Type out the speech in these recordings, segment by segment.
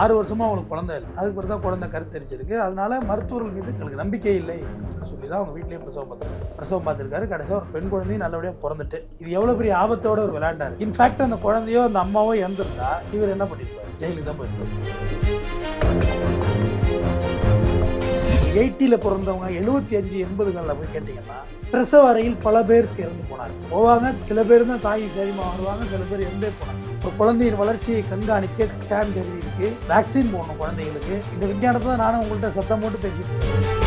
ஆறு வருஷமாக அவங்களுக்கு குழந்தை இல்லை. அதுக்கு பிறகு தான் குழந்தை கருத்தரிச்சிருக்கு. அதனால மருத்துவர்கள் மீது எங்களுக்கு நம்பிக்கை இல்லை அப்படின்னு சொல்லி தான் அவங்க வீட்லேயே பிரசவம் பார்த்துருக்காரு பிரசவம் பார்த்துருக்காரு. கடைசியாக ஒரு பெண் குழந்தையும் நல்லபடியாக பிறந்துட்டு. இது எவ்வளோ பெரிய ஆபத்தோடு ஒரு விளையாண்டார் இன்ஃபேக்ட் அந்த குழந்தையோ அந்த அம்மாவோ இறந்துருந்தா இவர் என்ன பண்ணியிருப்பார் ஜெயிலுக்கு தான் போயிருப்பார். எயிட்டியில் பிறந்தவங்க எழுபத்தி அஞ்சு எண்பதுகளில் போய் கேட்டிங்கன்னா பிரசவ அறையில் பல பேர் சேர்ந்து போனார். போவாங்க. சில பேர் தான் தாய் சரிமா வருவாங்க. சில பேர் எந்த போனாங்க. குழந்தையின் வளர்ச்சியை கண்காணிக்க ஸ்கேன் கருவி இருக்கு வேக்சின் போடணும் குழந்தைங்களுக்கு இந்த விஞ்ஞானத்தை தான் நானும் உங்கள்கிட்ட சத்தம் போட்டு பேசிட்டு இருக்கேன்.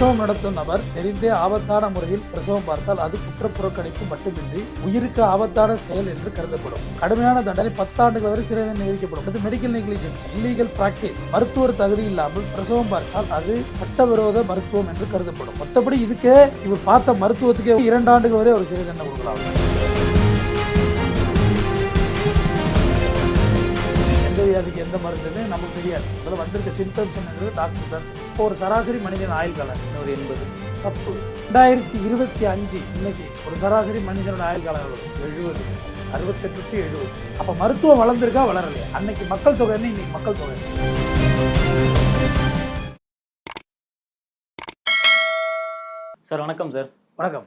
பிரசவம் நடத்தும் நபர் தெரிந்தே ஆபத்தான முறையில் பிரசவம் பார்த்தால் அது குற்ற புறக்கணிப்பு மட்டுமின்றி உயிருக்கு ஆபத்தான செயல் என்று கருதப்படும். கடுமையான தண்டனை பத்தாண்டுகள் வரை சிறை தண்டனை விதிக்கப்படும். அது மெடிக்கல் நெக்லிஜென்ஸ் இல்லீகல் பிராக்டிஸ் மருத்துவர் தகுதி இல்லாமல் பிரசவம் பார்த்தால் அது சட்டவிரோத மருத்துவம் என்று கருதப்படும். மற்றபடி இதுக்கே இவர் பார்த்த மருத்துவத்துக்கே இரண்டு ஆண்டுகள் வரை ஒரு சிறை தண்டனை கொடுக்கலாம். வியாதிக்கு எந்த மருந்துன்னு நமக்கு தெரியாது. அதில் வந்திருக்க சிம்டம்ஸ் என்னங்கிறது டாக்டர் தான் இப்போ ஒரு சராசரி மனிதன் ஆயுள் காலம் ஒரு எண்பது. தப்பு. ரெண்டாயிரத்தி இருபத்தி அஞ்சு இன்னைக்கு ஒரு சராசரி மனிதனோட ஆயுள் காலம் எவ்வளவு? எழுபது. அறுபத்தெட்டு டு எழுபது. அப்போ மருத்துவம் வளர்ந்துருக்கா வளரலையா? அன்னைக்கு மக்கள் தொகை இன்னைக்கு மக்கள் தொகை? சார் வணக்கம் சார். வணக்கம்.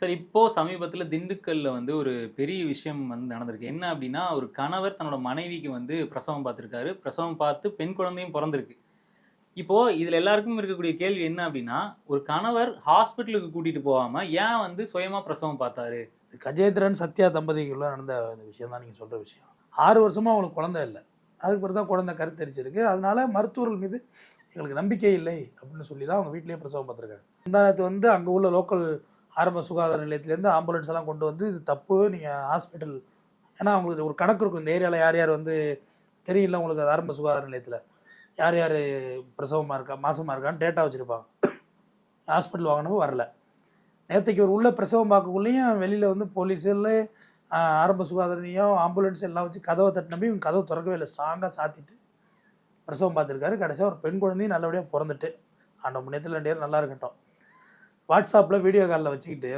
சார் இப்போ சமீபத்தில் திண்டுக்கல்ல வந்து ஒரு பெரிய விஷயம் வந்து நடந்திருக்கு. என்ன அப்படின்னா ஒரு கணவர் தன்னோட மனைவிக்கு வந்து பிரசவம் பார்த்துருக்காரு. பிரசவம் பார்த்து பெண் குழந்தையும் பிறந்திருக்கு. இப்போ இதுல எல்லாருக்கும் இருக்கக்கூடிய கேள்வி என்ன அப்படின்னா ஒரு கணவர் ஹாஸ்பிட்டலுக்கு கூட்டிட்டு போகாம ஏன் வந்து சுயமா பிரசவம் பார்த்தாரு? இது கஜேந்திரன் சத்யா தம்பதிக்குள்ள நடந்த விஷயம் தான் நீங்கள் சொல்கிற விஷயம். ஆறு வருஷமாக அவங்களுக்கு குழந்தை இல்லை. அதுக்கு பிறகு தான் குழந்தை கருத்தரிச்சிருக்கு. அதனால மருத்துவர்கள் மீது எங்களுக்கு நம்பிக்கை இல்லை அப்படின்னு சொல்லி தான் அவங்க வீட்லேயே பிரசவம் பார்த்துருக்காங்க. முந்தானத்து வந்து அங்கே உள்ள லோக்கல் ஆரம்ப சுகாதார நிலையத்துலேருந்து ஆம்புலன்ஸ் எல்லாம் கொண்டு வந்து இது தப்பு நீங்கள் ஹாஸ்பிட்டல். ஏன்னா அவங்களுக்கு ஒரு கணக்கு இருக்கும். இந்த ஏரியாவில் யார் யார் வந்து தெரியல உங்களுக்கு அது ஆரம்ப சுகாதார நிலையத்தில். யார் யார் பிரசவமாக இருக்கா மாசமாக இருக்கான்னு டேட்டா வச்சுருப்பாங்க. ஹாஸ்பிட்டல் வாங்கினப்போ வரல. நேற்றுக்கு ஒரு உள்ள பிரசவம் பார்க்கக்குள்ளேயும் வெளியில் வந்து போலீஸில் ஆரம்ப சுகாதாரியம் ஆம்புலன்ஸ் எல்லாம் வச்சு கதவை தட்டினப்பி இவங்க கதவை திறக்கவே இல்லை. ஸ்ட்ராங்காக சாத்திட்டு பிரசவம் பார்த்துருக்காரு. கடைசியாக ஒரு பெண் குழந்தையும் நல்லபடியாக பிறந்துட்டு. ஆண்ட முன்னேற்றத்தில் ரெண்டு பேரும் நல்லா இருக்கட்டும். வாட்ஸ்அப்பில் வீடியோ காலில் வச்சுக்கிட்டு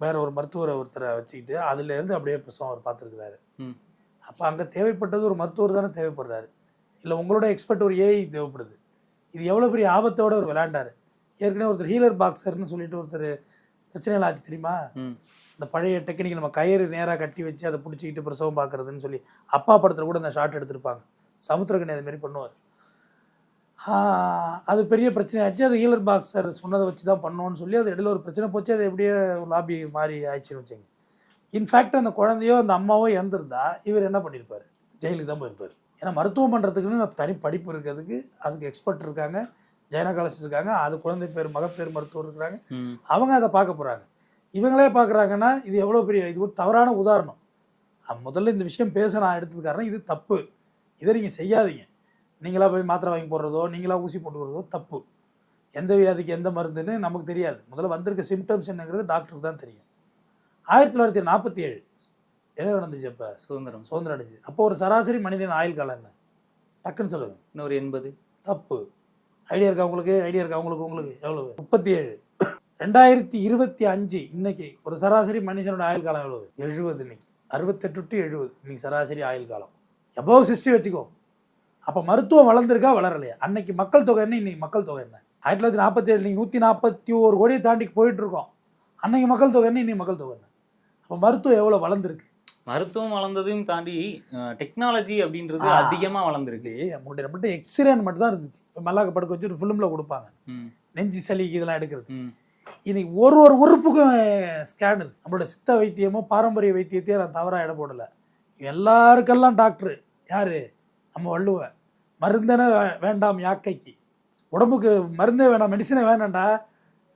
வேற ஒரு மருத்துவரை ஒருத்தரை வச்சுக்கிட்டு அதுலேருந்து அப்படியே பிரசவம் அவர் பார்த்துருக்குறாரு. அப்போ அங்கே தேவைப்பட்டது ஒரு மருத்துவர் தானே தேவைப்படுறாரு. இல்லை உங்களோட எக்ஸ்பர்ட் ஒரு ஏஐ தேவைப்படுது. இது எவ்வளோ பெரிய ஆபத்தோட ஒரு விளையாண்டாரு. ஏற்கனவே ஒருத்தர் ஹீலர் பாக்ஸர்னு சொல்லிட்டு ஒருத்தர் பிரச்சனைகள் ஆச்சு தெரியுமா? இந்த பழைய டெக்னிக் நம்ம கயிறு நேராக கட்டி வச்சு அதை பிடிச்சிக்கிட்டு பிரசவம் பார்க்கறதுன்னு சொல்லி அப்பா படத்தில் கூட இந்த ஷாட் எடுத்திருப்பாங்க. சமுத்திரக்கணி அது மாதிரி பண்ணுவார். அது பெரிய பிரச்சனையாச்சு. அது ஹீலர் பாக்ஸர் சொன்னதை வச்சு தான் பண்ணோன்னு சொல்லி அது இடையில ஒரு பிரச்சனை போச்சு. அது எப்படியோ ஒரு லாபி மாறி ஆயிடுச்சுன்னு வச்சுங்க. இன்ஃபேக்ட் அந்த குழந்தையோ அந்த அம்மாவோ இறந்துருந்தா இவர் என்ன பண்ணியிருப்பார் ஜெயிலுக்கு தான் போயிருப்பார். ஏன்னா மருத்துவம் பண்ணுறதுக்குன்னு தனி படிப்பு இருக்கிறதுக்கு அதுக்கு எக்ஸ்பர்ட் இருக்காங்க. ஜெயனகாலஜிஸ்ட் இருக்காங்க. அது குழந்தை பேர் மகப்பேர் மருத்துவர் இருக்கிறாங்க. அவங்க அதை பார்க்க போகிறாங்க இவங்களே பார்க்குறாங்கன்னா இது எவ்வளோ பெரிய இது ஒரு தவறான உதாரணம். முதல்ல இந்த விஷயம் பேச நான் எடுத்தது காரணம் இது தப்பு. இதை நீங்கள் செய்யாதீங்க. நீங்களா போய் மாத்திரை வாங்கி போடுறதோ நீங்களா ஊசி போட்டுக்கிறதோ தப்பு. எந்த வியாதிக்கு எந்த மருந்துன்னு நமக்கு தெரியாது. முதல்ல வந்திருக்க சிம்டம்ஸ் என்னங்கிறது டாக்டருக்கு தான் தெரியும். ஆயிரத்தி தொள்ளாயிரத்தி நாற்பத்தி ஏழு என்ன நடந்துச்சு அப்போ? சுதந்திரம். சுதந்திரம் அடைஞ்சு அப்போ ஒரு சராசரி மனிதன் ஆயுள் காலம் என்ன? டக்குன்னு சொல்லுங்கள் இன்னும் ஒரு எண்பது. தப்பு. ஐடியா இருக்கா உங்களுக்கு? ஐடியா இருக்கா உங்களுக்கு? உங்களுக்கு எவ்வளவு? முப்பத்தி ஏழு. ரெண்டாயிரத்தி இருபத்தி அஞ்சு இன்னைக்கு ஒரு சராசரி மனுஷனோட ஆயுள் காலம் எவ்வளவு? எழுபது இன்னைக்கு. அறுபத்தெட்டு டு எழுபது இன்னைக்கு சராசரி ஆயுள் காலம். எபோவ் சிக்ஸ்டி வச்சுக்கோ. அப்போ மருத்துவம் வளர்ந்துருக்கா வளரலையா? அன்னைக்கு மக்கள் தொகை என்ன இன்னைக்கு மக்கள் தொகை என்ன? ஆயிரத்தி தொள்ளாயிரத்தி நாற்பத்தி ஏழு நீங்கள் நூற்றி நாற்பத்தி ஒரு கோடியை தாண்டி போயிட்டு இருக்கோம் அன்னைக்கு மக்கள் தொகை என்ன இன்னைக்கு மக்கள் தொகை என்ன? அப்போ மருத்துவம் எவ்வளோ வளர்ந்துருக்கு? மருத்துவம் வளர்ந்ததையும் தாண்டி டெக்னாலஜி அப்படின்றது ஆ. அதிகமா வளர்ந்துருக்கு. நம்மளுடைய நம்மள்ட்ட எக்ஸ்ரேன்னு மட்டும் தான் இருந்துச்சு. இப்போ மல்லாக்க படுக்க வச்சு ஒரு ஃபிலிமில் கொடுப்பாங்க. நெஞ்சு சளிக்கு இதெல்லாம் எடுக்கிறது. இன்னைக்கு ஒரு ஒரு உறுப்புக்கும் ஸ்கேன் இருக்கு. நம்மளோட சித்த வைத்தியமோ பாரம்பரிய வைத்தியத்தையோ நான் தவறாக இட போடலை. எல்லாருக்கெல்லாம் டாக்டர் யாரு? நம்ம வள்ளுவ மருந்தன வே- வேண்டாம் யாக்கைக்கு. உடம்புக்கு மருந்தே வேண்டாம் மெடிசனே வேண்டாம்டா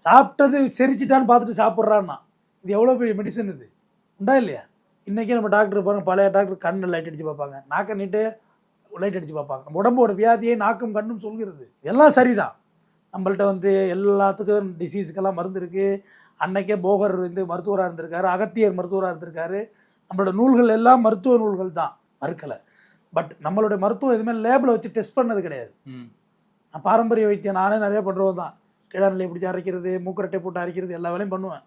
சாப்பிட்டது செரிச்சிட்டான்னு பார்த்துட்டு சாப்பிட்றான்னா. இது எவ்வளோ பெரிய மெடிசன் இது? உண்டா இல்லையா? இன்றைக்கி நம்ம டாக்டர் பாருங்க பழைய டாக்டர் கண்ணில் லைட் அடித்து பார்ப்பாங்க. நாக்கை நீட்டு லைட் அடித்து பார்ப்பாங்க. நம்ம உடம்போட வியாதியை நாக்கும் கண்ணும் சொல்கிறது. எல்லாம் சரிதான். நம்மள்ட்ட வந்து எல்லாத்துக்கும் டிசீஸுக்கெல்லாம் மருந்து இருக்குது அன்னைக்கே போகர் வந்து மருத்துவராக இருந்திருக்காரு அகத்தியர் மருத்துவராக இருந்திருக்காரு. நம்மளோட நூல்கள் எல்லாம் மருத்துவ நூல்கள் தான். மறுக்கலை. பட் நம்மளுடைய மருத்துவம் எதுவுமே லேபில் வச்சு டெஸ்ட் பண்ணது கிடையாது. நான் பாரம்பரிய வைத்தியம் நானே நிறைய பண்ணுறவன் தான் கிழநிலை பிடிச்சி அரைக்கிறது மூக்கரட்டை போட்டு அரைக்கிறது எல்லா வேலையும் பண்ணுவேன்.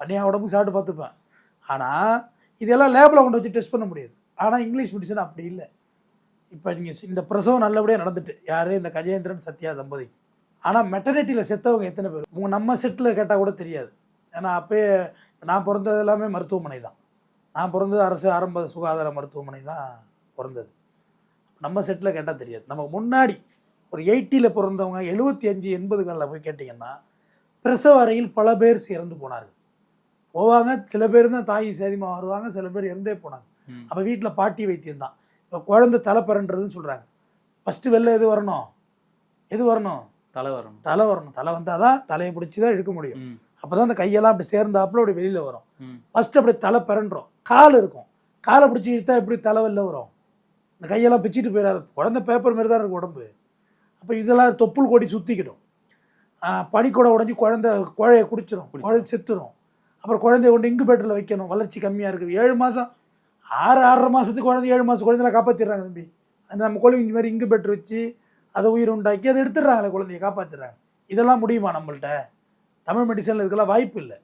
பண்ணியா உடம்புக்கு சாப்பிட்டு பார்த்துப்பேன். ஆனால் இதெல்லாம் லேபில் கொண்டு வச்சு டெஸ்ட் பண்ண முடியாது. ஆனால் இங்கிலீஷ் மெடிசன் அப்படி இல்லை. இப்போ நீங்கள் இந்த பிரசவம் நல்லபடியாக நடந்துட்டு யார் இந்த கஜேந்திரன் சத்யா தம்பதிக்கு? ஆனால் மெட்டர்னிட்டியில் செத்தவங்க எத்தனை பேர்? உங்க நம்ம செட்டில் கேட்டால் கூட தெரியாது. ஏன்னா அப்பயே நான் பிறந்தது எல்லாமே மருத்துவமனை தான். நான் பிறந்தது அரசு ஆரம்ப சுகாதார மருத்துவமனை தான். பிறந்தது. நம்ம செட்டில் கேட்டால் தெரியாது. நமக்கு முன்னாடி ஒரு எயிட்டியில் பிறந்தவங்க எழுபத்தி அஞ்சு எண்பதுகளில் போய் கேட்டிங்கன்னா பிரசவ அறையில் பல பேர் இறந்து போனார்கள். போவாங்க சில பேர் தான் தாய் சேதிமா வருவாங்க சில பேர் இறந்தே போனாங்க. அப்போ வீட்டில் பாட்டி வைத்தியம் தான். இப்போ குழந்தை தலைப்பறன்றதுன்னு சொல்கிறாங்க ஃபஸ்ட்டு வெளில எது வரணும்? எது வரணும்? தலை வரணும். தலை வரணும். தலை வந்தால் தான் தலையை பிடிச்சி தான் இழுக்க முடியும். அப்போ தான் அந்த கையெல்லாம் அப்படி சேர்ந்தாப்புல அப்படி வெளியில் வரும். ஃபஸ்ட்டு அப்படி தலை பிறன்றோம் கால் இருக்கும். காலை பிடிச்சி இழுத்தா எப்படி தலை வெளில வரும்? இந்த கையெல்லாம் பிச்சுட்டு போயிடாது. குழந்தை பேப்பர் மாதிரி தான் இருக்கும் உடம்பு. அப்போ இதெல்லாம் தொப்புள் கொடி சுற்றிக்கிடும் பனிக்கூட உடஞ்சி குழந்தை குழைய குடிச்சிரும். குழந்தை செத்துரும். அப்புறம் குழந்தைய கொண்டு இங்குபேட்டரில் வைக்கணும். வளர்ச்சி கம்மியாக இருக்குது. ஏழு மாதம் ஆறு ஆறரை மாதத்துக்கு குழந்தை ஏழு மாதம் குழந்தைலாம் காப்பாற்றிடுறாங்க தம்பி. அந்த நம்ம கோழிங்க மாதிரி இங்குபேட்டர் வச்சு அதை உயிர் உண்டாக்கி அதை எடுத்துடுறாங்களே குழந்தைய காப்பாற்றிடுறாங்க இதெல்லாம் முடியுமா நம்மள்ட்ட? தமிழ் மெடிசனில் இதுக்கெல்லாம் வாய்ப்பு இல்லை.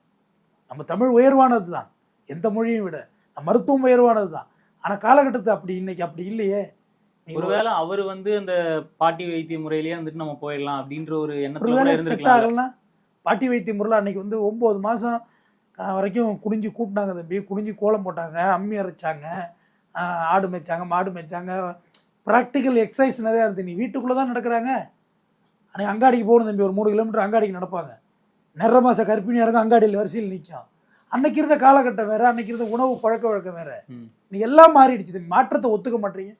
நம்ம தமிழ் உயர்வானது தான் எந்த மொழியும் விட. மருத்துவம் உயர்வானது தான் ஆனால் காலகட்டத்தை அப்படி இன்னைக்கு அப்படி இல்லையே. ஒருவேளை அவர் வந்து அந்த பாட்டி வைத்திய முறையிலேயே வந்துட்டு நம்ம போயிடலாம் அப்படின்ற ஒரு எண்ணத்துல செட் ஆகலைன்னா பாட்டி வைத்திய முறையில் அன்னைக்கு வந்து ஒம்பது மாதம் வரைக்கும் குனிஞ்சு கூட்டினாங்க தம்பி. குனிஞ்சு கோலம் போட்டாங்க அம்மி அரைச்சாங்க ஆடு மேய்ச்சாங்க மாடு மேய்ச்சாங்க. ப்ராக்டிக்கல் எக்ஸசைஸ் நிறையா இருந்து நீ வீட்டுக்குள்ளே தான் நடக்கிறாங்க. அன்னைக்கு அங்காடிக்கு போகணும் தம்பி. ஒரு மூணு கிலோமீட்டர் அங்காடிக்கு நடப்பாங்க. நிற மாத கர்ப்பிணியாக இருக்கும் அங்காடியில் வரிசையில் நிற்கும் அன்னைக்கு இருந்த காலகட்டம் வேறு அன்னைக்கு இருந்த உணவு பழக்க வழக்கம் வேறு. நீ எல்லாம் மாறிடுச்சு. தம்பி மாற்றத்தை ஒத்துக்க மாட்டீங்க.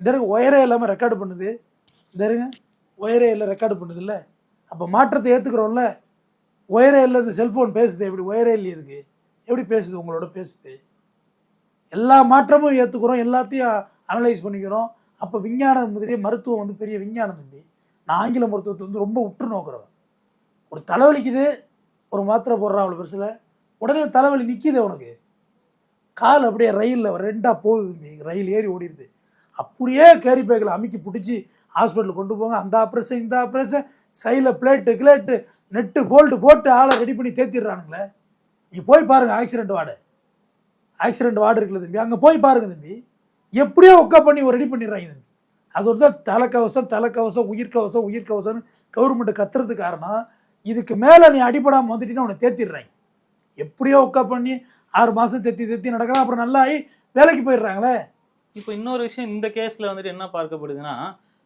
இந்த இருங்க ஒயரே இல்லாமல் ரெக்கார்டு பண்ணுது. இந்த இருங்க ஒயரே இல்லை ரெக்கார்டு பண்ணுதுல்ல அப்போ மாற்றத்தை ஏற்றுக்கிறோம்ல ஒயரே இல்லை இந்த செல்ஃபோன் பேசுது. எப்படி ஒயரே இல்லை இதுக்கு. எப்படி பேசுது உங்களோட பேசுது? எல்லா மாற்றமும் ஏற்றுக்கிறோம் எல்லாத்தையும் அனலைஸ் பண்ணிக்கிறோம். அப்போ விஞ்ஞானம் முதலே மருத்துவம் வந்து பெரிய விஞ்ஞானம் தம்பி. நான் ஆங்கில மருத்துவத்தை வந்து ரொம்ப உற்று நோக்கிறவன். ஒரு தலைவலிக்குது ஒரு மாத்திரை போடுறான் அவ்வளோ பெருசில். உடனே தலைவலி நிற்கிது உனக்கு கால் அப்படியே ரயிலில் ரெண்டாக போகுது தம்பி ரயில் ஏறி ஓடிடுது. அப்படியே கேரி பேக்கில் அமுக்கி பிடிச்சி ஹாஸ்பிட்டலுக்கு கொண்டு போங்க. அந்த ஆப்ரேஷன் இந்த ஆப்ரேஷன் சைடில் பிளேட்டு கிளேட்டு நெட்டு போல்ட்டு போட்டு ஆளை ரெடி பண்ணி தேத்திடுறானுங்களே. நீ போய் பாருங்கள் ஆக்சிடென்ட் வார்டு. ஆக்சிடென்ட் வார்டு இருக்குல்ல தம்பி அங்கே போய் பாருங்க தம்பி. எப்படியோ ஒக்கா பண்ணி ரெடி பண்ணிடுறாங்க தம்பி. அது ஒரு தான் தலைக்கவசம் தலைக்கவசம் உயிர்க்கவசம் உயிர்க்கவசம்னு கவர்மெண்ட் கத்துறதுக்கு காரணம். இதுக்கு மேலே நீ அடிப்படாமல் வந்துட்டீங்கன்னா உன்னை தேத்திடுறாங்க. எப்படியோ ஒக்கா பண்ணி ஆறு மாதம் தெத்தி தெத்தி நடக்கிறான். அப்புறம் நல்லா ஆகி வேலைக்கு போயிடுறாங்களே. இப்போ இன்னொரு விஷயம் இந்த கேஸ்ல வந்துட்டு என்ன பார்க்கப்படுதுன்னா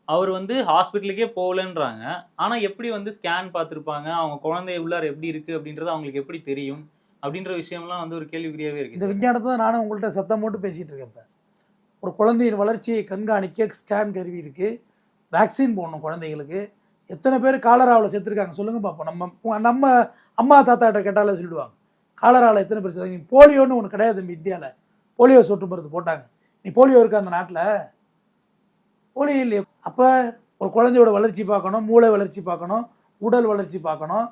அவர் வந்து ஹாஸ்பிட்டலுக்கே போகலன்றாங்க. ஆனா எப்படி வந்து ஸ்கேன் பார்த்திருப்பாங்க? அவங்க குழந்தை உள்ளார எப்படி இருக்கு அப்படின்றது அவங்களுக்கு எப்படி தெரியும்? அப்படின்ற விஷயம்லாம் வந்து ஒரு கேள்விக்குறியாவே இருக்கு இந்த விஞ்ஞானத்தை தான் நானும் உங்கள்கிட்ட சத்தம் போட்டு பேசிகிட்டு இருக்கேன் இப்போ. ஒரு குழந்தையின் வளர்ச்சியை கண்காணிக்க ஸ்கேன் கருவி இருக்குது வேக்சின் போடணும் குழந்தைகளுக்கு. எத்தனை பேர் காலராவில் செத்துருக்காங்க சொல்லுங்கள் பார்ப்போம் நம்ம நம்ம அம்மா தாத்தாட்ட கேட்டாலே சொல்லிடுவாங்க காலரால் எத்தனை பேர் செத்தாங்க? போலியோன்னு ஒன்று கிடையாது நம்ம இந்தியாவில் போலியோ சொட்டு மருந்து போட்டாங்க. நீ போலியோ இருக்கா அந்த நாட்டில்? போலியோ இல்லையே. அப்போ ஒரு குழந்தையோட வளர்ச்சி பார்க்கணும் மூளை வளர்ச்சி பார்க்கணும் உடல் வளர்ச்சி பார்க்கணும்.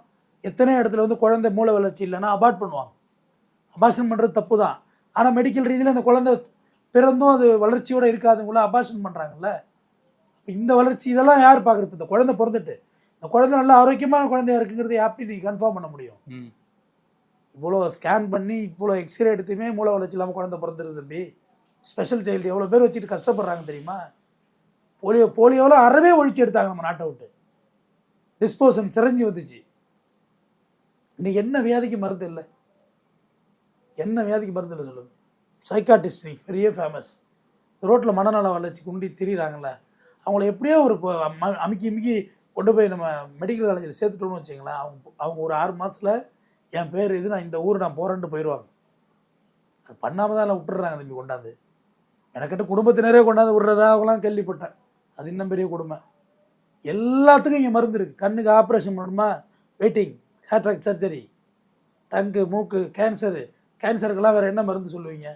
எத்தனை இடத்துல வந்து குழந்தை மூளை வளர்ச்சி இல்லைன்னா அபார்ட் பண்ணுவாங்க. அபார்ஷன் பண்ணுறது தப்பு தான் ஆனால் மெடிக்கல் ரீதியில் அந்த குழந்தை பிறந்தும் அது வளர்ச்சியோடு இருக்காதுங்களா அபார்ஷன் பண்ணுறாங்கல்ல இந்த வளர்ச்சி இதெல்லாம் யார் பார்க்குறது? இந்த குழந்தை பிறந்துட்டு. இந்த குழந்தை நல்லா ஆரோக்கியமான குழந்தையா இருக்குங்கிறது எப்படி நீ கன்ஃபார்ம் பண்ண முடியும். இவ்வளோ ஸ்கேன் பண்ணி இவ்வளோ எக்ஸ்ரே எடுத்துமே மூளை வளர்ச்சி இல்லாமல் குழந்தை பிறந்துருது தம்பி. ஸ்பெஷல் சைல்டு எவ்வளோ பேர் வச்சுட்டு கஷ்டப்படுறாங்க தெரியுமா? போலியோ போலியோவில் அறவே ஒழிச்சு எடுத்தாங்க நம்ம நாட்டை விட்டு. டிஸ்போசன் சிரஞ்சி வந்துச்சு. இன்னைக்கு என்ன வியாதிக்கு மருந்து இல்லை? என்ன வியாதிக்கு மருந்து இல்லை சொல்லுங்க. சைக்காட்டிஸ்ட் நீ பெரிய ஃபேமஸ் ரோட்டில் மனநல வளர்ச்சி குண்டி திரியிறாங்கள அவங்கள எப்படியோ ஒரு இப்போ அமுக்கி அமுக்கி கொண்டு போய் நம்ம மெடிக்கல் காலேஜில் சேர்த்துட்டோம்னு வச்சுங்களேன் அவங்க அவங்க ஒரு ஆறு மாதத்தில் என் பேர் இது நான் இந்த ஊர் நான் போகிறேன்ட்டு போயிடுவாங்க அது பண்ணாமல் தான் எல்லாம் விட்டுறாங்க தம்பி கொண்டாந்து. எனக்கிட்ட குடும்பத்தினரே கொண்டாந்து விடுறதா அவங்களாம் கேள்விப்பட்டேன். அது இன்னும் பெரிய கொடுமை. எல்லாத்துக்கும் இங்கே மருந்து இருக்குது கண்ணுக்கு ஆப்ரேஷன் பண்ணணுமா வெயிட்டிங் ஹேட்ராக் சர்ஜரி டங்கு மூக்கு கேன்சரு கேன்சருக்கெல்லாம் வேறு என்ன மருந்து சொல்லுவீங்க?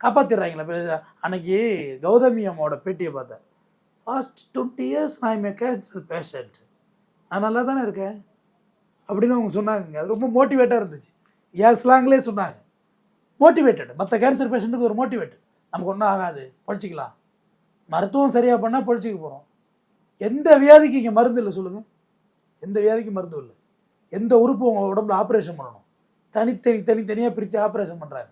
காப்பாற்றிடுறாங்களா அன்னைக்கு கௌதமி அம்மாவோட பேட்டியை பார்த்தேன். ஃபாஸ்ட் டுவெண்ட்டி இயர்ஸ் நான் எம் கேன்சர் பேஷண்ட் நான் நல்லா தானே இருக்கேன்? அப்படின்னு அவங்க சொன்னாங்க அது ரொம்ப மோட்டிவேட்டாக இருந்துச்சு. என் ஸ்லாங்லேயே சொன்னாங்க. மோட்டிவேட்டட் மற்ற கேன்சர் பேஷண்ட்டுக்கு ஒரு மோட்டிவேட்டட் நமக்கு ஒன்றும் ஆகாது. பொழிச்சிக்கலாம். மருத்துவம் சரியாக பண்ணால் பொழிச்சிக்க போகிறோம் எந்த வியாதிக்கு இங்கே மருந்து இல்லை சொல்லுங்கள் எந்த வியாதிக்கு மருந்து இல்லை. எந்த உறுப்பு உங்கள் உடம்புல ஆப்ரேஷன் பண்ணணும். தனித்தனி தனித்தனியாக பிரித்து ஆப்ரேஷன் பண்ணுறாங்க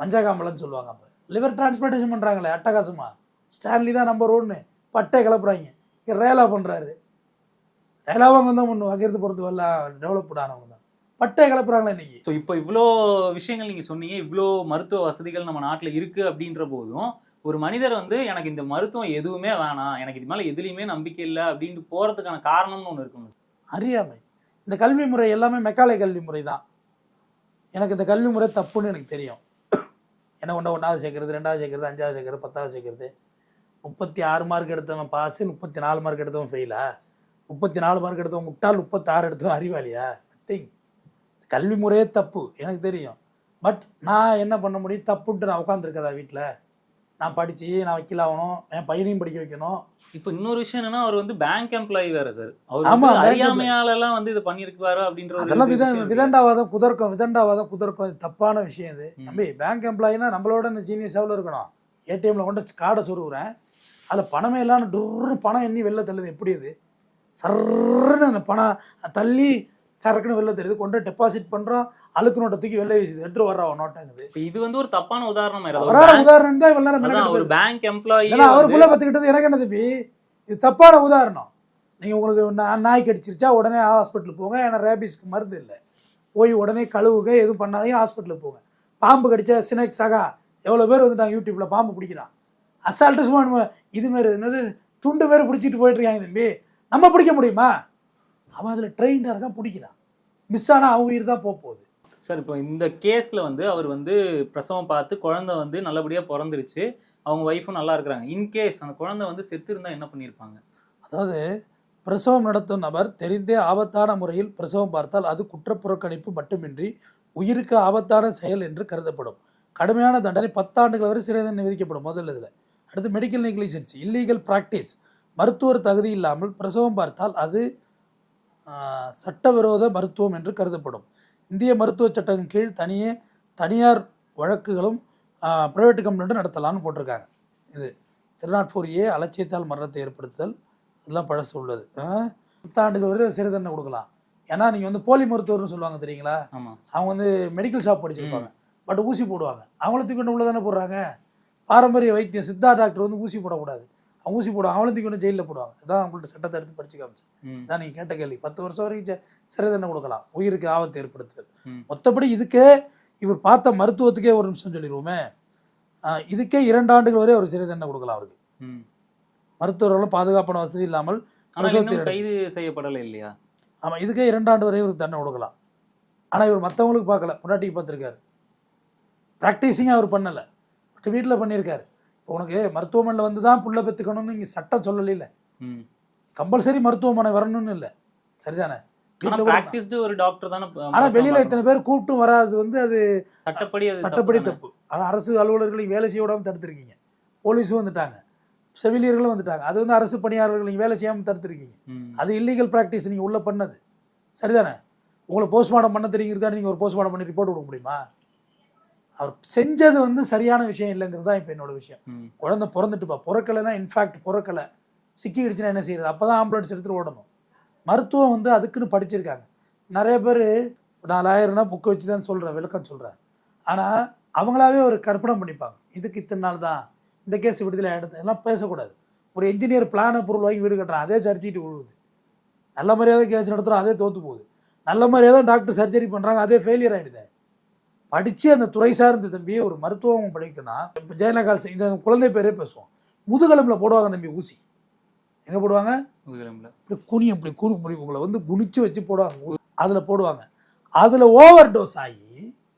மஞ்சகாமலன்னு சொல்லுவாங்க அப்போ. லிவர் டிரான்ஸ்பிளான்டேஷன் பண்ணுறாங்களே அட்டகாசமாக ஸ்டான்லி தான் நம்பர் ஒன்று பட்டை கிளப்புறாங்க. இங்க ரேலா பண்ணுறாரு ரேலாவும் தான் பண்ணும் அங்கிருந்து பொறுத்து வரல டெவலப்டு ஆனவங்க தான். பட்டை கிளப்புறாங்களே இன்னைக்கு? ஸோ இப்போ இவ்வளோ விஷயங்கள் நீங்கள் சொன்னீங்க இவ்வளோ மருத்துவ வசதிகள் நம்ம நாட்டில் இருக்குது அப்படின்ற போதும் ஒரு மனிதர் வந்து எனக்கு இந்த மருத்துவம் எதுவுமே வேணாம் எனக்கு இது மேலே எதுலேயுமே நம்பிக்கை இல்லை அப்படின்ட்டு போகிறதுக்கான காரணம்னு ஒன்று இருக்குங்க அறியாமை. இந்த கல்வி முறை எல்லாமே மெக்காலே கல்வி முறை தான். எனக்கு இந்த கல்வி முறை தப்புன்னு எனக்கு தெரியும். என்ன ஒன்றா ஒன்றாவது சேர்க்கறது ரெண்டாவது சேர்க்கறது அஞ்சாவது சேர்க்கறது பத்தாவது சேர்க்கறது. முப்பத்தி ஆறு மார்க் எடுத்தவன் பாஸ் முப்பத்தி நாலு மார்க் எடுத்தவன் ஃபெயிலா முப்பத்தி நாலு மார்க் எடுத்தவன் முட்டாள் முப்பத்தாறு எடுத்தவன் அறிவாளியா? நத்திங் கல்வி முறையே தப்பு எனக்கு தெரியும். பட் நான் என்ன பண்ண முடியும்? தப்புன்ட்டு நான் உட்காந்துருக்கதா வீட்டில் நான் படித்து நான் வக்கீல் ஆகணும் என் பையனையும் படிக்க வைக்கணும். இப்போ இன்னொரு விஷயம் என்னன்னா அவர் வந்து பேங்க் எம்ப்ளாயி வேற சார் அவர் ஆமா, வந்து bank அறியாமையால எல்லாம் வந்து இதை பண்ணியிருக்காரு அப்படின்ற அதெல்லாம் வித விஷயம் இருக்கு. விதண்டாவாதம் குதர்க்கம் விதண்டாவாதம் குதர்க்கம் இது தப்பான விஷயம் இது. தம்பி பேங்க் எம்ப்ளாயினா நம்மளோட இந்த ஜீனியஸ் எவ்வளோ இருக்கணும். ஏடிஎம்ல கொண்டு கார்டை சொருகுறேன். அதில் பணமே இல்லாமல் டுர்னு பணம் எண்ணி வெளில தள்ளுது. எப்படி இது? சர்ன்னு அந்த பணம் தள்ளி சரக்குன்னு வெளில தருது கொண்டு டெபாசிட் பண்ணுறோம் அழுக்கு நோட்டை தூக்கி வெளில வீசுது. எடுத்துட்டு வர்றா நோட்டாங்குது இப்போ இது வந்து ஒரு தப்பான உதாரணம் வராத உதாரணம் தான் இவ்வளோ நேரம் ஒரு பேங்க் எம்ப்ளாயி அவர் புள்ள பத்துக்கிட்டது எனக்கு என்ன தம்பி இது தப்பான உதாரணம். நீங்கள் உங்களுக்கு நாய் கடிச்சிருச்சா உடனே ஹாஸ்பிட்டலுக்கு போங்க. ஏன்னா ரேபிஸ்க்கு மருந்து இல்லை. போய் உடனே கழுவுங்க. எதுவும் பண்ணாதையும் ஹாஸ்பிட்டலுக்கு போங்க. பாம்பு கடிச்சா சினக் சகா எவ்வளோ பேர் வந்துட்டாங்க யூடியூப்பில் பாம்பு பிடிக்கிறான். அசால்ட்டு சும்மா இது மாரி என்னது துண்டு மாரி பிடிச்சிட்டு போயிட்டு இருக்காங்க தம்பி நம்ம பிடிக்க முடியுமா? அவன் அதில் ட்ரெயினாக இருக்கான் பிடிக்கிறான். மிஸ் ஆனால் அவன் உயிர் தான் போக போகுது. சார் இப்போ இந்த கேஸ்ல வந்து அவர் வந்து பிரசவம் பார்த்து குழந்தை வந்து நல்லபடியா பிறந்துருச்சு. அவங்க ஒய்ஃபும் நல்லா இருக்கிறாங்க. இன்கேஸ் அந்த குழந்தை வந்து செத்து இருந்தா என்ன பண்ணியிருப்பாங்க அதாவது பிரசவம் நடத்தும் நபர் தெரிந்தே ஆபத்தான முறையில் பிரசவம் பார்த்தால் அது குற்றப்புறக்கணிப்பு மட்டுமின்றி உயிருக்கு ஆபத்தான செயல் என்று கருதப்படும். கடுமையான தண்டனை பத்தாண்டுகள் வரை சிறை தண்டனை விதிக்கப்படும் முதல் இதில். அடுத்து மெடிக்கல் நெக்லிஜென்சி இல்லீகல் பிராக்டிஸ் மருத்துவர் தகுதி இல்லாமல் பிரசவம் பார்த்தால் அது சட்டவிரோத மருத்துவம் என்று கருதப்படும். இந்திய மருத்துவ சட்டத்தின் கீழ் தனியே தனியார் வழக்குகளும் ப்ரைவேட் கம்பெனி நடத்தலாம்னு போட்டிருக்காங்க. இது திருநாட் ஃபோர் ஏ அலட்சியத்தால் மரணத்தை ஏற்படுத்துதல் இதெல்லாம் பழசு உள்ளது. பத்தாண்டுகள் வரை சிறை தண்டனை கொடுக்கலாம். ஏன்னா நீங்கள் வந்து போலி மருத்துவர்னு சொல்லுவாங்க தெரியுங்களா? அவங்க வந்து மெடிக்கல் ஷாப் படிச்சிருப்பாங்க. பட் ஊசி போடுவாங்க. அவங்கள தூக்கி கொண்டு உள்ள தானே போடுறாங்க? பாரம்பரிய வைத்தியம் சித்தா டாக்டர் வந்து ஊசி போடக்கூடாது. அவங்க ஊசி போடுவாங்க அவங்கள தூக்கி கொண்டு ஜெயிலில் போடுவாங்க. இதான் அவங்கள்ட்ட சட்டத்தை எடுத்து படிச்சு காமிச்சேன். ம், இதான் நீங்கள் கேட்ட கேள்வி. பத்து வருஷம் வரைக்கும் சிறை தண்டனை கொடுக்கலாம். உயிருக்கு ஆபத்து ஏற்படுத்துதல். ம். மொத்தப்படி இதுக்கே இவர் பார்த்த மருத்துவத்துக்கே ஒரு நிமிஷம் சொல்லிடுவோமே. இதுக்கே இரண்டு ஆண்டுகள் வரை ஒரு சிறை தண்டனை கொடுக்கலாம் அவருக்கு. மருத்துவர்களும் பாதுகாப்பான வசதி இல்லாமல் கைது செய்யப்படலை இல்லையா? ஆமாம் இதுக்கே இரண்டு ஆண்டு வரை இவருக்கு தண்டனை கொடுக்கலாம். ஆனால் இவர் மற்றவங்களுக்கு பார்க்கல. பொண்டாட்டிக்கு பார்த்துருக்காரு. ப்ராக்டிஸிங் அவர் பண்ணலை. பட் வீட்டில் பண்ணியிருக்காரு. உனக்கு மருத்துவமனையில் வந்து தான் புள்ள பெற்றுக்கணும்னு இங்கே சட்டம் சொல்லல. கம்பல்சரி மருத்துவமனை வரணும்னு இல்லை. சரிதானே? ஆனா ஒரு டாக்டர் தானே வெளியில். இத்தனை பேர் கூப்பிட்டும் வராது வந்து அது சட்டப்படி சட்டப்படி? தப்பு அது அரசு அலுவலர்களை வேலை செய்ய விடாமல் தடுத்துருக்கீங்க. போலீஸும் வந்துட்டாங்க. செவிலியர்களும் வந்துட்டாங்க. அது வந்து அரசு பணியாளர்கள் நீங்கள் வேலை செய்யாமல் தடுத்துருக்கீங்க. அது இல்லீகல் ப்ராக்டிஸ் நீங்கள் உள்ளே பண்ணது. சரிதானே? உங்களை போஸ்ட்மார்ட்டம் பண்ண தெரியுங்கிறதா நீங்கள் ஒரு போஸ்ட்மார்ட்டம் பண்ணி ரிப்போர்ட் கொடுக்க முடியுமா? அவர் செஞ்சது வந்து சரியான விஷயம் இல்லைங்கிறது தான் இப்போ என்னோட விஷயம். குழந்தை பிறந்துட்டுப்பா. பிறக்கலைன்னா இன்ஃபேக்ட் பிறக்கலை. சிக்கிடுச்சுன்னா என்ன செய்யறது? அப்போ தான் ஆம்புலன்ஸ் எடுத்துகிட்டு ஓடணும். மருத்துவம் வந்து அதுக்குன்னு படிச்சிருக்காங்க. நிறைய பேர் நாலாயிரம்னா புக்கு வச்சு தான் சொல்கிறேன் விளக்கம் சொல்கிறேன் ஆனால் அவங்களாவே ஒரு கற்பனை பண்ணிப்பாங்க. இதுக்கு இத்தனை நாள் தான் இந்த கேஸ் விடுதலை எடுத்து இதெல்லாம் பேசக்கூடாது. ஒரு என்ஜினியர் பிளானை பொருள் வாங்கி வீடு கட்டுறான். அதே சர்ச்சிட்டு விழுவுது. நல்ல மரியாதை கேஸ் நடத்துகிறோம் அதே தோற்று போகுது. நல்ல மரியாதை டாக்டர் சர்ஜரி பண்ணுறாங்க அதே ஃபெயிலியர் ஆகிடுது படித்து அந்த துறை சார்ந்த தம்பி ஒரு மருத்துவம் படிக்கணும்னா இப்போ ஜெயலகால் இந்த குழந்தை பேரே பேசுவோம். முதுகெலும்பில் போடுவாங்க தம்பி ஊசி. எங்கே போடுவாங்க? முதுகெலும்புல. இப்படி குனி அப்படி குனி இப்படி உங்களை வந்து குனிச்சு வச்சு போடுவாங்க அதில் போடுவாங்க. அதில் ஓவர் டோஸ் ஆகி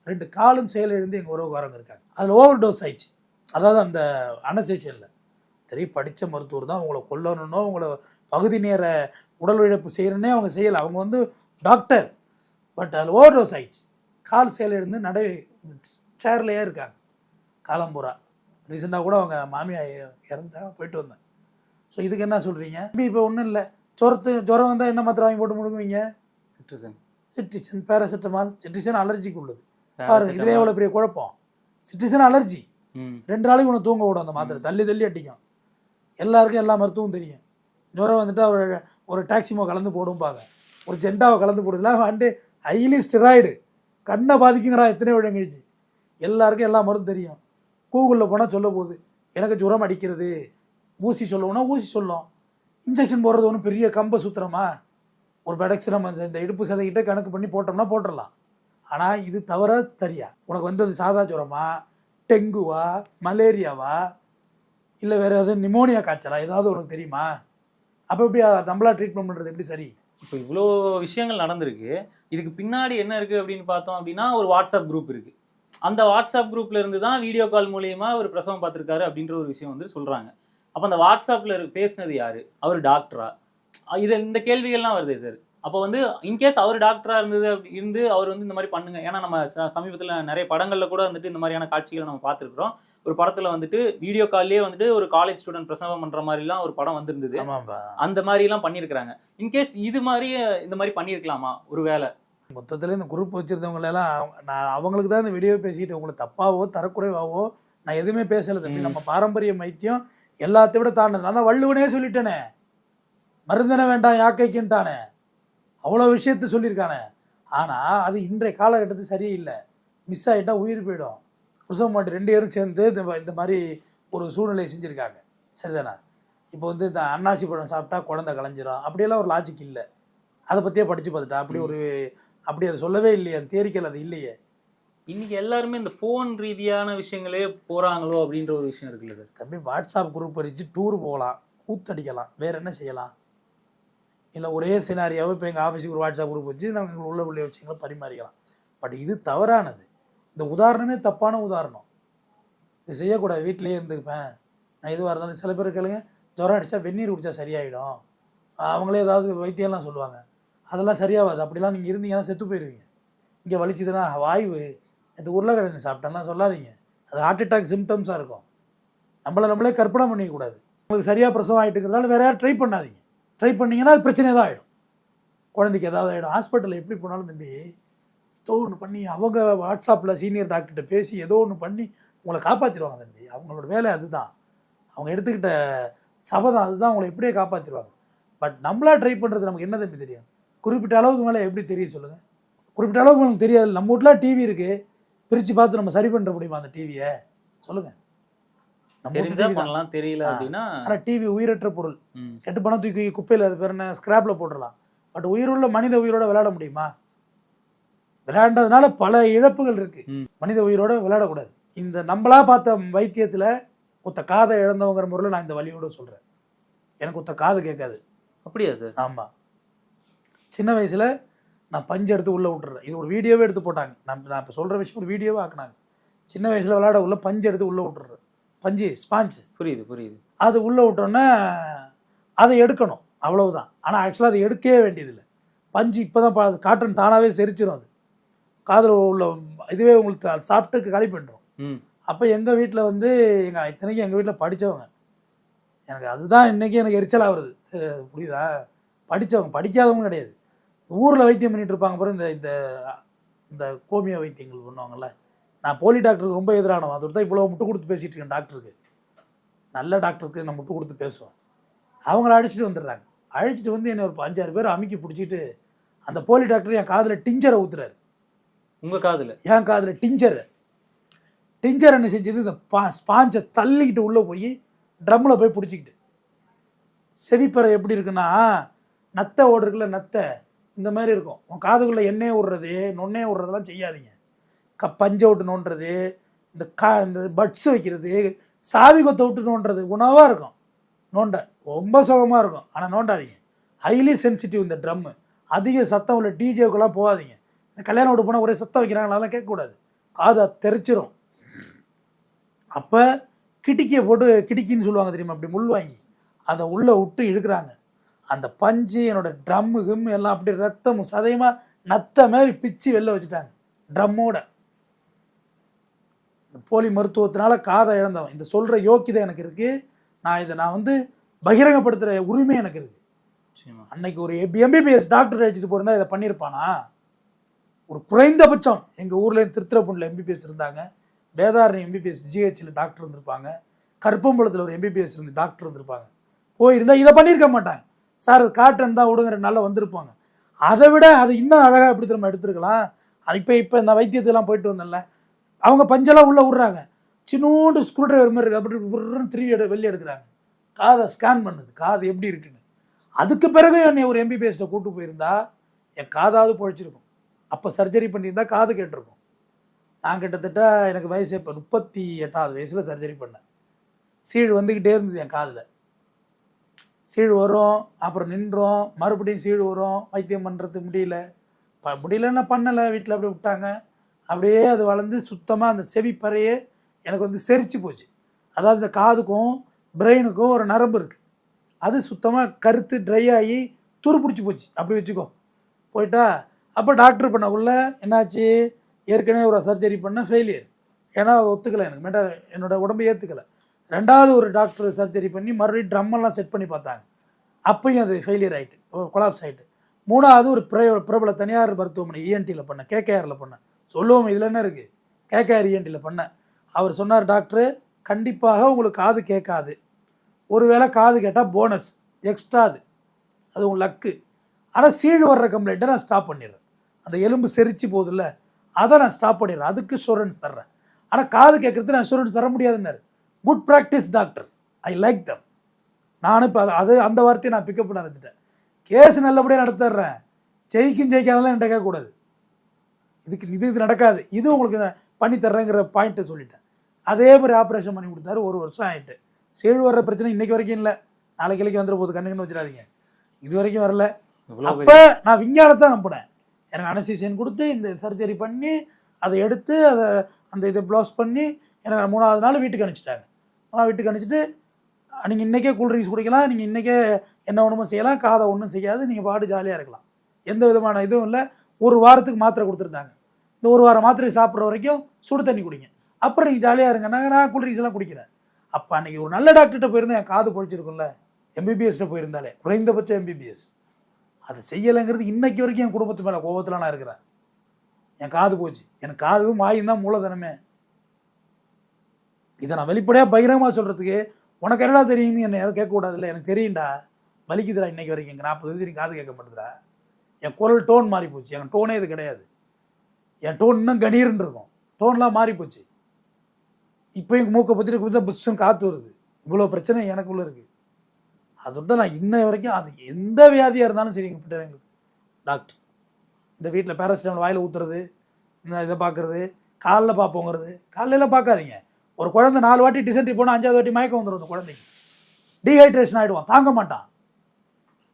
ரெண்டு காலும் செயலிழந்து எங்கள் உறவுக்காரங்க இருக்காங்க. அதில் ஓவர் டோஸ் ஆயிடுச்சு. அதாவது அந்த அனசேஷனில் சரி படித்த மருத்துவர் தான் உங்களை கொல்லணுன்னோ உங்களை பகுதி நேர உடல் உழைப்பு செய்யணுன்னே அவங்க செய்யலை. அவங்க வந்து டாக்டர். பட் அதில் ஓவர் டோஸ் ஆயிடுச்சு. கால் செயலிழந்து நடை சேர்லையே இருக்காங்க. காலம்பூரா. ரீசெண்டாக கூட அவங்க மாமியா இறந்துட்டாங்க போயிட்டு வந்தேன். ஸோ இதுக்கு என்ன சொல்கிறீங்க இப்போ ஒன்றும் இல்லை. ஜுரத்து ஜுரம் வந்தால் என்ன மாத்திரை வாங்கி போட்டு முழுங்குவீங்க? சிட்ரிசன் சிட்ரிசன் பேராசிட்டமால் சிட்ரிசன் அலர்ஜிக்கு உள்ளது. பாருங்க இதுல எவ்வளோ பெரிய குழப்பம். Cetirizine allergy. ரெண்டு நாளைக்கு உனக்கு தூங்க விடும் அந்த மாத்திரை. தள்ளி தள்ளி அடிக்கும். எல்லாருக்கும் எல்லா மருத்துவம் தெரியும். ஜுரம் வந்துட்டு அவர் ஒரு டாக்ஸிமோ கலந்து போடும்பாங்க. ஒரு ஜெண்டாவை கலந்து போடுதுலாம் வந்து ஹைலி ஸ்டெராய்டு கண்ணை பாதிக்குங்கிறா எத்தனை வருடம் கழிச்சு. எல்லாருக்கும் எல்லா மருந்தும் தெரியும். கூகுளில் போனால் சொல்ல போகுது எனக்கு ஜுரம் அடிக்கிறது. ஊசி சொல்லணும்னா ஊசி சொல்லும். இன்ஜெக்ஷன் போடுறது ஒன்றும் பெரிய கம்ப சுத்திரமா? ஒரு பெடக்ஸ் நம்ம இந்த- இடுப்பு சதைக்கிட்ட கணக்கு பண்ணி போட்டோம்னா போட்டுடலாம் ஆனால் இது தவிர தெரியா உனக்கு வந்து அது சாதா ஜுரமா? டெங்குவா? மலேரியாவா? இல்லை வேறு எதுவும் நிமோனியா காய்ச்சலா? ஏதாவது உனக்கு தெரியுமா? அப்போ எப்படி நம்மளா ட்ரீட்மெண்ட் பண்ணுறது எப்படி சரி? இப்போ இவ்வளோ விஷயங்கள் நடந்திருக்கு. இதுக்கு பின்னாடி என்ன இருக்குது அப்படின்னு பார்த்தோம் அப்படின்னா ஒரு வாட்ஸ்அப் குரூப் இருக்கு. அந்த வாட்ஸ்அப் குரூப்ல இருந்து தான் வீடியோ கால் மூலியமா அவர் பிரசவம் பார்த்துருக்காரு அப்படின்ற ஒரு விஷயம் வந்து சொல்றாங்க. அப்போ அந்த வாட்ஸ்அப்ல பேசுனது யாரு? அவர் டாக்டரா இது இந்த கேள்விகள்லாம் வருதே சார் அப்போ வந்து இன்கேஸ் அவர் டாக்டரா இருந்தது இருந்து அவர் வந்து இந்த மாதிரி பண்ணுங்க. ஏன்னா நம்ம சமீபத்துல நிறைய படங்கள்ல கூட வந்துட்டு இந்த மாதிரியான காட்சிகளை நம்ம பார்த்துருக்குறோம். ஒரு படத்துல வந்துட்டு வீடியோ கால்லயே வந்துட்டு ஒரு காலேஜ் ஸ்டூடெண்ட் பிரசவம் பண்ற மாதிரிலாம் ஒரு படம் வந்திருந்தது. அந்த மாதிரி எல்லாம் பண்ணியிருக்கிறாங்க இன்கேஸ் இது மாதிரி இந்த மாதிரி பண்ணியிருக்கலாமா? ஒருவேளை மொத்தத்தில் இந்த குரூப் வச்சுருந்தவங்களெல்லாம் நான் அவங்களுக்கு தான் இந்த வீடியோ பேசிட்டு உங்களை தப்பாவோ தரக்குறைவாவோ நான் எதுவுமே பேசலை தம்பி. நம்ம பாரம்பரிய மைத்தியம் எல்லாத்தை விட தாண்டது நான் தான் வள்ளுவனே சொல்லிட்டேனே. மருந்தன வேண்டாம் யாக்கைக்குன்ட்டானே. அவ்வளோ விஷயத்த சொல்லியிருக்கானே. ஆனால் அது இன்றைய காலகட்டத்தில் சரியில்லை. மிஸ் ஆகிட்டா உயிர் போயிடும். புருஷன் மாட்டு ரெண்டு பேரும் சேர்ந்து இந்த மாதிரி ஒரு சூழ்நிலையை செஞ்சுருக்காங்க. சரிதானே? இப்போ வந்து இந்த அன்னாசி பழம் சாப்பிட்டா குழந்தை கலைஞ்சிரும். அப்படியெல்லாம் ஒரு லாஜிக் இல்லை. அதை பற்றியே படித்து பார்த்துட்டா அப்படி ஒரு அப்படி அதை சொல்லவே இல்லையே. அந்த தேரிக்கல் அது இல்லையே. இன்னைக்கு எல்லாருமே இந்த ஃபோன் ரீதியான விஷயங்களே போறாங்களோ அப்படின்ற ஒரு விஷயம் இருக்குல்ல சார். தம்பி வாட்ஸ்அப் குரூப் வச்சு டூர் போகலாம். கூத்தடிக்கலாம் வேற என்ன செய்யலாம்? இல்லை ஒரே சினாரியாவை இப்போ எங்கள் ஆஃபீஸுக்கு ஒரு வாட்ஸ்அப் குரூப் வச்சு நாங்கள் உள்ள உள்ள விஷயங்களை பரிமாறிக்கலாம். பட் இது தவறானது. இந்த உதாரணமே தப்பான உதாரணம். இது செய்யக்கூடாது. வீட்டிலேயே இருந்துக்குப்பேன் நான் எதுவாக இருந்தாலும் சில பேர் கேளுங்க ஜுரம் அடித்தா வெந்நீர் குடித்தா சரியாயிடும். அவங்களே ஏதாவது வைத்தியம்லாம் சொல்லுவாங்க. அதெல்லாம் சரியாகாது அப்படிலாம் நீங்கள் இருந்தீங்கன்னா செத்து போயிடுவீங்க இங்கே வலிச்சதுன்னா வாய்வு. இது உருளைக்கிழங்கு சாப்பிட்டேன்லாம் சொல்லாதீங்க. அது ஹார்ட் அட்டாக் சிம்டம்ஸாக இருக்கும். நம்மளை நம்மளே கற்பனை பண்ணிக்கக்கூடாது. உங்களுக்கு சரியாக பிரசவம் ஆகிட்டு இருக்கிறதால வேற யாரும் ட்ரை பண்ணாதீங்க. ட்ரை பண்ணிங்கன்னா அது பிரச்சனை தான் ஆகிடும் குழந்தைக்கு ஏதாவது ஆகிடும் ஹாஸ்பிட்டலில் எப்படி போனாலும் தம்பி ஏதோ ஒன்று பண்ணி அவங்க வாட்ஸ்அப்பில் சீனியர் டாக்டர்கிட்ட பேசி ஏதோ ஒன்று பண்ணி உங்களை காப்பாற்றிடுவாங்க தம்பி. அவங்களோட வேலை அதுதான். அவங்க எடுத்துக்கிட்ட சபதம் அதுதான். அவங்களை எப்படியே காப்பாற்றிடுவாங்க பட் நம்மளா ட்ரை பண்ணுறது நமக்கு என்ன தம்பி தெரியும்? குறிப்பிட்ட அளவுக்கு மேலே எப்படி தெரியும் சொல்லுங்கள் குறிப்பிட்ட அளவுக்கு நமக்கு தெரியாது. நம்ம வீட்டில் டிவி இருக்குது பிரித்து பார்த்து நம்ம சரி பண்ணுற முடியுமா அந்த டிவியை சொல்லுங்கள் தெரிஞ்சா பண்ணலாம். தெரியல. அப்படின்னா ஆனால் டிவி உயிரற்ற பொருள். கெட்டு பணம் தூக்கி குப்பையில் அது பேர் என்ன? ஸ்கிராப்பில் போட்டுடலாம் பட் உயிருள்ள மனித உயிரோட விளையாட முடியுமா? விளையாண்டதுனால பல இழப்புகள் இருக்கு. மனித உயிரோட விளையாடக்கூடாது. இந்த நம்மளா பார்த்த வைத்தியத்தில் ஒத்த காதை இழந்தவங்கிற முறையில் நான் இந்த வழியோட சொல்கிறேன் எனக்கு ஒத்த காது கேட்காது. அப்படியா சார் ஆமாம் சின்ன வயசில் நான் பஞ்சு எடுத்து உள்ளே விட்டுறேன். இது ஒரு வீடியோவே எடுத்து போட்டாங்க. நான் நான் இப்போ சொல்கிற விஷயம் ஒரு வீடியோவே ஆக்குனாங்க. சின்ன வயசில் விளையாட உள்ள பஞ்சு எடுத்து உள்ளே விட்டுறேன். பஞ்சு ஸ்பாஞ்சு. புரியுது புரியுது. அது உள்ளே விட்டோன்னே அதை எடுக்கணும் அவ்வளவுதான். ஆனால் ஆக்சுவலாக அதை எடுக்கவே வேண்டியதில்லை. பஞ்சு இப்போ தான் காட்டன் தானாகவே செரிச்சிடும் அது. காதில் உள்ள இதுவே உங்களுக்கு அது சாப்பிட்டு காலி பண்ணிடும் அப்போ எங்கள் வீட்டில் வந்து எங்கள் இத்தனைக்கும் எங்கள் வீட்டில் படித்தவங்க எனக்கு அதுதான் இன்றைக்கி எனக்கு எரிச்சலாக வருது சரி புரியுதா? படித்தவங்க படிக்காதவங்க கிடையாது. ஊரில் வைத்தியம் பண்ணிட்டு இருப்பாங்க பாரு இந்த இந்த இந்த கோமிய வைத்தியங்கள் பண்ணுவாங்கல்ல. நான் போலி டாக்டருக்கு ரொம்ப எதிரானவன். அதோட தான் இவ்வளோ முட்டு கொடுத்து பேசிகிட்டு இருக்கேன் டாக்டருக்கு. நல்ல டாக்டருக்கு நான் முட்டு கொடுத்து பேசுவேன் அவங்கள அடிச்சுட்டு வந்துடுறாங்க. அழைச்சிட்டு வந்து என்னை ஒரு அஞ்சாறு பேர் அமுக்கி பிடிச்சிட்டு அந்த போலி டாக்டர் என் காதில் டிஞ்சரை ஊத்துறாரு. உங்க காதுல? என் காதில் டிஞ்சர். டிஞ்சர் என்ன செஞ்சது? இந்த பா ஸ்பாஞ்சை தள்ளிக்கிட்டு உள்ளே போய் ட்ரம்மில் போய் பிடிச்சிக்கிட்டு. செவிப்பறை எப்படி இருக்குன்னா நத்தை ஓடு இருக்குல்ல நத்தை. இந்த மாதிரி இருக்கும். உன் காதுக்குள்ளே எண்ணெய் விடுறது நொண்ணே விடுறதெல்லாம் செய்யாதீங்க. க பஞ்சை விட்டு நோண்டுறது இந்த கா இந்த பட்ஸ் வைக்கிறது சாவி கொத்த விட்டு நோண்டுறது உணவாக இருக்கும். நோண்ட. ரொம்ப சுகமாக இருக்கும். ஆனால் நோண்டாதீங்க. ஹைலி சென்சிட்டிவ் இந்த ட்ரம்மு அதிக சத்தம் உள்ள டிஜேக்கெல்லாம் போகாதீங்க. இந்த கல்யாணம் விட்டு போனால் ஒரே சத்தம் வைக்கிறாங்களா அதெல்லாம் கேட்கக்கூடாது. காதை தெரிச்சிரும். அப்போ கிட்டிக்கியை போட்டு கிட்டிக்கின்னு சொல்லுவாங்க தெரியுமா? அப்படி முள் வாங்கி. அதை உள்ளே விட்டு இழுக்கிறாங்க. அந்த பஞ்சு என்னோடய ட்ரம்மு கிம்மு எல்லாம் அப்படி ரத்தமும் சதையுமா நத்த மாதிரி பிச்சு வெளில வச்சுட்டாங்க. ட்ரம்மோட போலி மருத்துவத்தினால காதை இழந்தவன். இந்த சொல்கிற யோக்கியதை எனக்கு இருக்குது நான் இதை நான் வந்து பகிரங்கப்படுத்துகிற உரிமை எனக்கு இருக்குது அன்னைக்கு ஒரு எம்பிபிஎஸ் டாக்டர் அடிச்சுட்டு போயிருந்தா இதை பண்ணியிருப்பானா? ஒரு குறைந்தபட்சம் எங்கள் ஊரில் திருத்திரப்பூண்டில் எம்பிபிஎஸ் இருந்தாங்க. வேதாரணி எம்பிபிஎஸ் ஜிஹெச்சில் டாக்டர் இருந்திருப்பாங்க. கருப்பம்பலத்தில் ஒரு எம்பிபிஎஸ் இருந்து டாக்டர் இருந்திருப்பாங்க. போயிருந்தா இதை பண்ணியிருக்க மாட்டாங்க. சார் அது காட்டன் தான் விடுங்க ரெண்டு நாளில் வந்திருப்பாங்க. அதை விட அது இன்னும் அழகாக எப்படி திரும்ப எடுத்துருக்கலாம்? இப்போ இப்போ இந்த வைத்தியத்துலாம் போயிட்டு வந்தேன்ல. அவங்க பஞ்செல்லாம் உள்ளே விட்றாங்க. சின்னோண்டு ஸ்க்ரூ டிரைவர் மாதிரி இருக்குது அப்படி விட்றன்னு திரும்பி எடு வெளியே எடுக்கிறாங்க. காதை ஸ்கேன் பண்ணுது. காது எப்படி இருக்குன்னு. அதுக்கு பிறகு என்னை ஒரு எம்பிபிஎஸ்ட்டை கூட்டு போயிருந்தா என் காதாவது பொழைச்சிருக்கும். அப்போ சர்ஜரி பண்ணியிருந்தா காது கேட்டிருக்கும். நான் கிட்டத்தட்ட எனக்கு வயசு இப்போ முப்பத்தி எட்டாவது வயசில் சர்ஜரி பண்ணேன். சீழ் வந்துக்கிட்டே இருந்தது என் காதில். சீழ் வரும் அப்புறம் நின்றோம். மறுபடியும் சீழ் வரும். வைத்தியம் பண்ணுறது முடியல. ப முடியலன்னா பண்ணலை. வீட்டில் அப்படி விட்டாங்க. அப்படியே அது வளர்ந்து சுத்தமாக அந்த செவிப்பறையே எனக்கு வந்து செரிச்சு போச்சு. அதாவது இந்த காதுக்கும் பிரெயினுக்கும் ஒரு நரம்பு இருக்குது அது சுத்தமாக கருத்து ட்ரை ஆகி துரு பிடிச்சி போச்சு. அப்படி வச்சுக்கோ. போயிட்டா அப்போ டாக்டர் பண்ணக்குள்ள என்னாச்சு? ஏற்கனவே ஒரு சர்ஜரி பண்ண ஃபெயிலியர் ஏன்னா அது ஒத்துக்கலை எனக்கு. மெட்டா என்னோட உடம்பு ஏற்றுக்கலை ரெண்டாவது ஒரு டாக்டர் சர்ஜரி பண்ணி மறுபடியும் ட்ரம்மெல்லாம் செட் பண்ணி பார்த்தாங்க. அப்பையும் அது ஃபெயிலியர் ஆகிட்டு கொலாப்ஸ் ஆகிட்டு மூணாவது ஒரு பிர பிரபல தனியார் மருத்துவமனை இஎன்டியில் பண்ணேன் கேகேஆரில் பண்ணேன் சொல்லுவோம் இதில் என்ன இருக்குது கேகேஆர் இஎன்டியில் பண்ணேன் அவர் சொன்னார் டாக்டரு கண்டிப்பாக உங்களுக்கு காது கேட்காது ஒருவேளை காது கேட்டால் போனஸ் எக்ஸ்ட்ரா அது. அது உங்கள் லக்கு. ஆனால் சீழ் வர்ற கம்ப்ளைண்ட்டை நான் ஸ்டாப் பண்ணிடுறேன். அந்த எலும்பு செரிச்சு போகுதுல்ல அதை நான் ஸ்டாப் பண்ணிடுறேன். அதுக்கு இன்சூரன்ஸ் தர்றேன். ஆனால் காது கேட்குறது நான் இன்சூரன்ஸ் தர முடியாதுன்னாரு. Good practice doctor I like them நானும் இப்போ அது அந்த வார்த்தையை நான் பிக்கப் பண்ண ஆரம்பிச்சிட்டேன். கேஸ் நல்லபடியாக நடத்திடுறேன் ஜெயிக்கும் ஜெயிக்காதெல்லாம் என்கிட்ட கேட்கக்கூடாது. இதுக்கு இது இது நடக்காது. இது உங்களுக்கு பண்ணி தர்றேங்கிற பாயிண்ட்டை சொல்லிட்டேன். அதே மாதிரி ஆப்ரேஷன் பண்ணி கொடுத்தாரு. ஒரு வருஷம் ஆகிட்டு சேழு வர்ற பிரச்சனை இன்னைக்கு வரைக்கும் இல்லை. நாளைக்கு கிளைக்கு வந்துட போகுது கண்ணுக்குன்னு வச்சிடாதீங்க. இது வரைக்கும் வரல. அப்போ நான் விஞ்ஞானத்தை நம்பினேன் எனக்கு அனசிஷன் கொடுத்து இந்த சர்ஜரி பண்ணி அதை எடுத்து அதை அந்த இதை ப்ளவுஸ் பண்ணி எனக்கு மூணாவது நாள் வீட்டுக்கு அனுப்பிச்சிட்டாங்க. நான் வீட்டுக்கு அனுப்பிச்சிட்டு நீங்கள் இன்றைக்கே கூல்ட்ரிங்க்ஸ் குடிக்கலாம். நீங்கள் இன்றைக்கே என்ன ஒன்றுமோ செய்யலாம். காதை ஒன்றும் செய்யாது. நீங்கள் பாட்டு ஜாலியாக இருக்கலாம். எந்த விதமான இதுவும் இல்லை. ஒரு வாரத்துக்கு மாத்திரை கொடுத்துருந்தாங்க. இந்த ஒரு வாரம் மாத்திரை சாப்பிட்ற வரைக்கும் சுடு தண்ணி குடிங்க. அப்புறம் நீங்கள் ஜாலியாக இருங்க. நாங்கள் நான் கூல்ட்ரிங்க்ஸ் எல்லாம் குடிக்கிறேன். அப்போ அன்றைக்கி ஒரு நல்ல டாக்டர்கிட்ட போயிருந்தேன். என் காது பொழிச்சிருக்கும்ல எம்பிபிஎஸ்ட்ட போயிருந்தாலே. குறைந்தபட்ச எம்பிபிஎஸ் அதை செய்யலைங்கிறது இன்றைக்கி வரைக்கும் என் குடும்பத்து மேலே கோபத்தில் நான் இருக்கிறேன். என் காது போச்சு. எனக்கு காது வாயும் தான் மூலதனமே. இதை நான் வெளிப்படையாக பகிரங்கமாக சொல்கிறதுக்கு உனக்கு என்னடா தெரியும்னு என்னை யாரும் கேட்கக்கூடாதுல்ல? எனக்கு தெரியும்டா. வலிக்குதுடா இன்றைக்கி வரைக்கும். எங்கள் நாற்பது வயசு காது கேட்க மாட்டேதுடா என் குரல் டோன் மாறி போச்சு என் டோனே இது கிடையாது. என் டோன் இன்னும் கணீர்னு இருக்கும். டோன்லாம் மாறி போச்சு. இப்போ எங்கள் மூக்கை பற்றிட்டு குதிரை புஷ்ஷன் காற்று வருது. இவ்வளோ பிரச்சனை எனக்குள்ளே இருக்குது அதோட நான் இன்ன வரைக்கும் அது எந்த வியாதியாக இருந்தாலும் சரி எங்கள் எங்களுக்கு. டாக்டர் இந்த வீட்டில் பேராசிட்டமல் வாயில் ஊற்றுறது இந்த இதை பார்க்குறது காலைல பார்ப்போங்கிறது காலையில் பார்க்காதீங்க ஒரு குழந்தை நாலு வாட்டி டிசென்ட்ரி போனால் அஞ்சாவது வாட்டி மயக்கம் வந்துடும் அந்த குழந்தைக்கு. டீஹைட்ரேஷன் ஆகிடுவான் தாங்க மாட்டான்.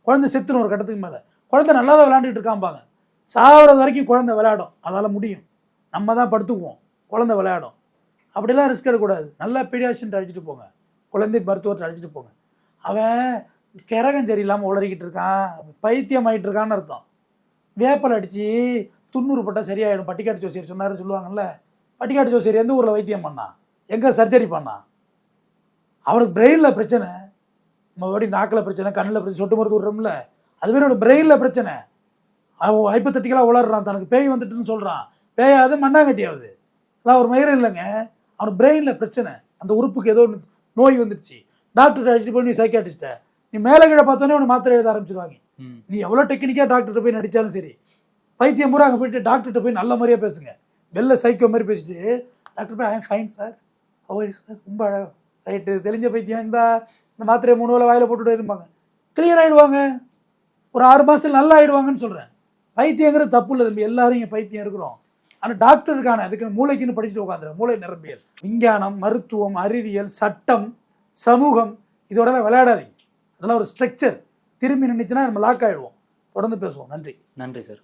குழந்தை செத்துரும் ஒரு கட்டத்துக்கு மேலே. குழந்தை நல்லா தான் விளாண்டுட்டு இருக்காம்பாங்க. சாகிறது வரைக்கும் குழந்தை விளையாடும். அதால் முடியும். நம்ம தான் படுத்துக்குவோம். குழந்தை விளையாடும். அப்படிலாம் ரிஸ்க் எடுக்கக்கூடாது. நல்லா பீடியாஷன் அழைச்சிட்டு போங்க. குழந்தை மருத்துவர்கிட்ட அழைச்சிட்டு போங்க. அவன் கிரகம் சரியில்லாமல் உளறிக்கிட்டு இருக்கான். பைத்தியம் ஆகிட்டு இருக்கான்னு அர்த்தம். வேப்பல் அடித்து துண்ணூறு பட்டா சரியாயிடும். பட்டிக்காட்டு ஜோசியர் சொன்னாருன்னு சொல்லுவாங்கல்ல. பட்டிக்காட்டு ஜோசியர் எந்த ஊரில் வைத்தியம் பண்ணான் எங்கே சர்ஜரி பண்ணான் அவனுக்கு பிரெயினில் பிரச்சனை. மறுபடியும் நாக்கில் பிரச்சனை கண்ணில் பிரச்சனை சொட்டு மருந்து விட்றோம்ல. அதுவே அவனுக்கு பிரெயினில் பிரச்சனை. அவன் ஹைப்பத்தட்டிக்கலாக உளறான் தனக்கு பேய் வந்துட்டுன்னு சொல்கிறான் பேயாவது மண்ணாங்கட்டியாவது. அதான் ஒரு மயிரம் இல்லைங்க. அவனுக்கு பிரெயினில் பிரச்சனை. அந்த உறுப்புக்கு ஏதோ ஒண்ணு நோய் வந்துடுச்சு. டாக்டர் அழைச்சிட்டு போய் நீ சைக்காட்டிஸ்ட்ட நீ மேலே கீழே பார்த்தோன்னே உன்னை மாத்திரை எழுத ஆரம்பிச்சிருவாங்க. நீ எவ்வளோ டெக்னிக்காக டாக்டர்கிட்ட போய் நடித்தாலும் சரி. பைத்தியம் பூரா அங்கே போயிட்டு டாக்டர்கிட்ட போய் நல்ல மாதிரியாக பேசுங்க. வெளில சைக்கோ மாதிரி பேசிட்டு டாக்டர் போய் ஐ ஃபைன் சார் அவர் சார் ரொம்ப அழகா. ரைட்டு தெரிஞ்ச பைத்தியம். இந்த இந்த மாத்திரையை மூணு வேளை வாயில் போட்டுட்டு இருப்பாங்க கிளியர் ஆகிடுவாங்க ஒரு ஆறு மாதத்தில் நல்லா ஆயிடுவாங்கன்னு சொல்கிறேன் பைத்தியங்கிறது தப்பு இல்லை தம்பி. எல்லாரும் இங்கே பைத்தியம் இருக்கிறோம். ஆனால் டாக்டர் அதுக்கு மூளைக்குன்னு படிச்சுட்டு உட்காந்துரு. மூளை நிரம்பியல். விஞ்ஞானம் மருத்துவம் அறிவியல் சட்டம் சமூகம் இதோடலாம் விளையாடாதீங்க. அதெல்லாம் ஒரு ஸ்ட்ரக்சர் திரும்பி நின்றுச்சுன்னா நம்ம லாக் ஆகிடுவோம் தொடர்ந்து பேசுவோம். நன்றி. நன்றி சார்